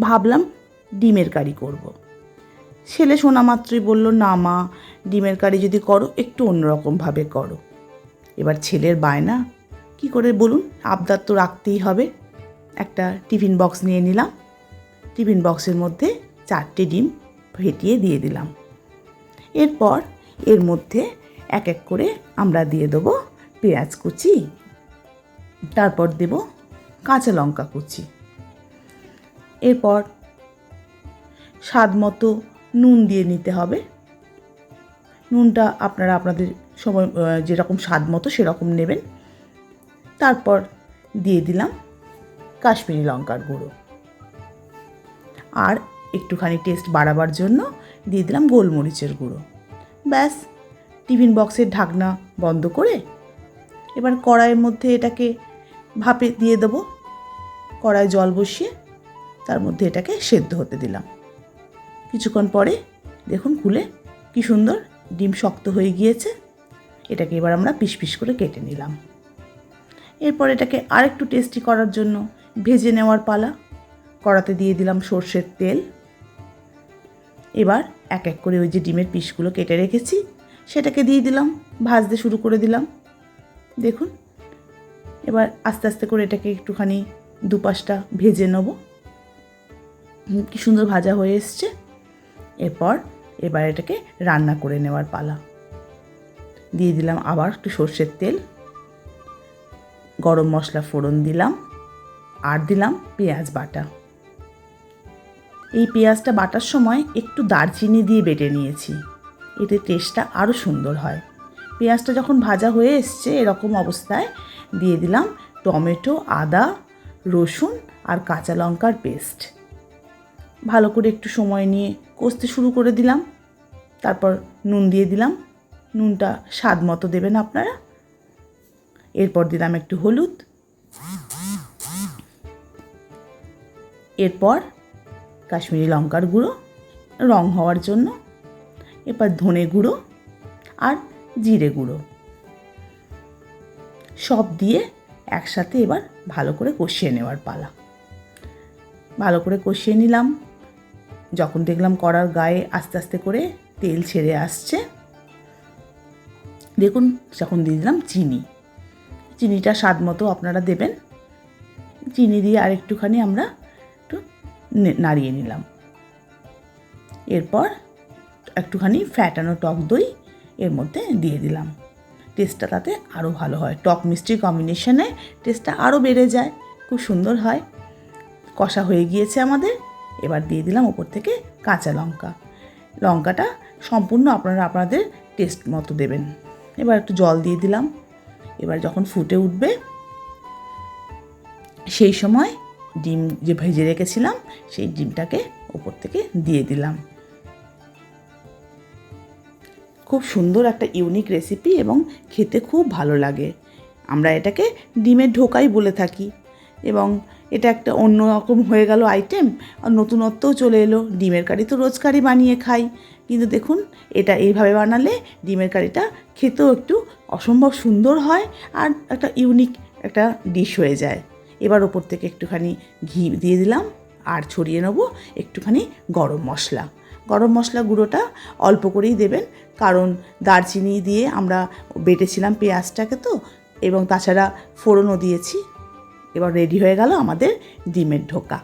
ভাবলাম ডিমের কারি করব। ছেলে শোনা মাত্রই বলল, না মা, ডিমের কারি যদি করো, একটু অন্যরকমভাবে করো। এবার ছেলের বায়না, কি করে বলুন, আবদার তো রাখতেই হবে। একটা টিফিন বক্স নিয়ে নিলাম। টিফিন বক্সের মধ্যে চারটে ডিম ফেটিয়ে দিয়ে দিলাম। এরপর এর মধ্যে এক এক করে আমরা দিয়ে দেবো পেঁয়াজ কুচি, তারপর দেব কাঁচা লঙ্কা কুচি। এরপর স্বাদ মতো নুন দিয়ে নিতে হবে। নুনটা আপনারা আপনাদের সময় যেরকম স্বাদ মতো সেরকম নেবেন। তারপর দিয়ে দিলাম কাশ্মীরি লঙ্কার গুঁড়ো। আর একটুখানি টেস্ট বাড়াবার জন্য দিয়ে দিলাম গোলমরিচের গুঁড়ো। ব্যাস, টিফিন বক্সের ঢাকনা বন্ধ করে এবার কড়াইয়ের মধ্যে এটাকে ভাপে দিয়ে দেবো। কড়াই জল বসিয়ে তার মধ্যে এটাকে সেদ্ধ হতে দিলাম। কিছুক্ষণ পরে দেখুন খুলে কি সুন্দর ডিম শক্ত হয়ে গিয়েছে। এটাকে এবার আমরা পিস করে কেটে নিলাম। এরপর এটাকে আরেকটু টেস্টি করার জন্য ভেজে নেওয়ার পালা। কড়াতে দিয়ে দিলাম সর্ষের তেল। এবার এক এক করে ওই যে ডিমের পিসগুলো কেটে রেখেছি, সেটাকে দিয়ে দিলাম, ভাজতে শুরু করে দিলাম। দেখুন, এবার আস্তে আস্তে করে এটাকে একটুখানি দুপাশটা ভেজে নেব। কি সুন্দর ভাজা হয়ে এসছে। এরপর এবার এটাকে রান্না করে নেওয়ার পালা। দিয়ে দিলাম আবার একটু সর্ষের তেল। গরম মশলা ফোড়ন দিলাম আর দিলাম পেঁয়াজ বাটা। এই পেঁয়াজটা বাটার সময় একটু দারচিনি দিয়ে বেটে নিয়েছি। এতে টেস্টটা আরও সুন্দর হয়। পেঁয়াজটা যখন ভাজা হয়ে এসছে এরকম অবস্থায় দিয়ে দিলাম টমেটো, আদা, রসুন আর কাঁচা লঙ্কার পেস্ট ভালো করে একটু সময় নিয়ে কষতে শুরু করে দিলাম। তারপর নুন দিয়ে দিলাম। নুনটা স্বাদ মতো দেবেন আপনারা। এরপর দিলাম একটু হলুদ। এরপর কাশ্মীরি লঙ্কার গুঁড়ো, রং হওয়ার জন্য। এরপর ধনে গুঁড়ো আর জিরে গুঁড়ো। সব দিয়ে একসাথে এবার ভালো করে কষিয়ে নেওয়ার পালা। ভালো করে কষিয়ে নিলাম। যখন দেখলাম কড়ার গায়ে আস্তে আস্তে করে তেল ছেড়ে আসছে, দেখুন যখন দিয়ে দিলাম চিনি। চিনিটা স্বাদ মতো আপনারা দেবেন। চিনি দিয়ে আর একটুখানি আমরা একটু নাড়িয়ে নিলাম। এরপর একটুখানি ফ্যাটানো টক দই এর মধ্যে দিয়ে দিলাম। টেস্টটা তাতে আরও ভালো হয়। টক মিষ্টির কম্বিনেশনে টেস্টটা আরও বেড়ে যায়। খুব সুন্দর হয়। কষা হয়ে গিয়েছে আমাদের। এবার দিয়ে দিলাম ওপর থেকে কাঁচা লঙ্কা। লঙ্কাটা সম্পূর্ণ আপনারা আপনাদের টেস্ট মতো দেবেন। এবার একটু জল দিয়ে দিলাম। এবার যখন ফুটে উঠবে, সেই সময় ডিম যে ভেজে রেখেছিলাম, সেই ডিমটাকে ওপর থেকে দিয়ে দিলাম। খুব সুন্দর একটা ইউনিক রেসিপি এবং খেতে খুব ভালো লাগে। আমরা এটাকে ডিমের ঢোকাই বলে থাকি এবং এটা একটা অন্য রকম হয়ে গেল আইটেম আর নতুনত্বও চলে এলো। ডিমের কারি তো রোজ কারি বানিয়ে খাই। কিন্তু দেখুন, এটা এইভাবে বানালে ডিমের কারিটা খেতেও একটু অসম্ভব সুন্দর হয় আর একটা ইউনিক একটা ডিশ হয়ে যায়। এবার ওপর থেকে একটুখানি ঘি দিয়ে দিলাম আর ছড়িয়ে নেব একটুখানি গরম মশলা। গরম মশলা গুঁড়োটা অল্প করেই দেবেন, কারণ দারচিনি দিয়ে আমরা বেটেছিলাম পেঁয়াজটাকে তো, এবং তাছাড়া ফোড়নও দিয়েছি। এবার রেডি হয়ে গেল আমাদের ডিমের ঢোকা।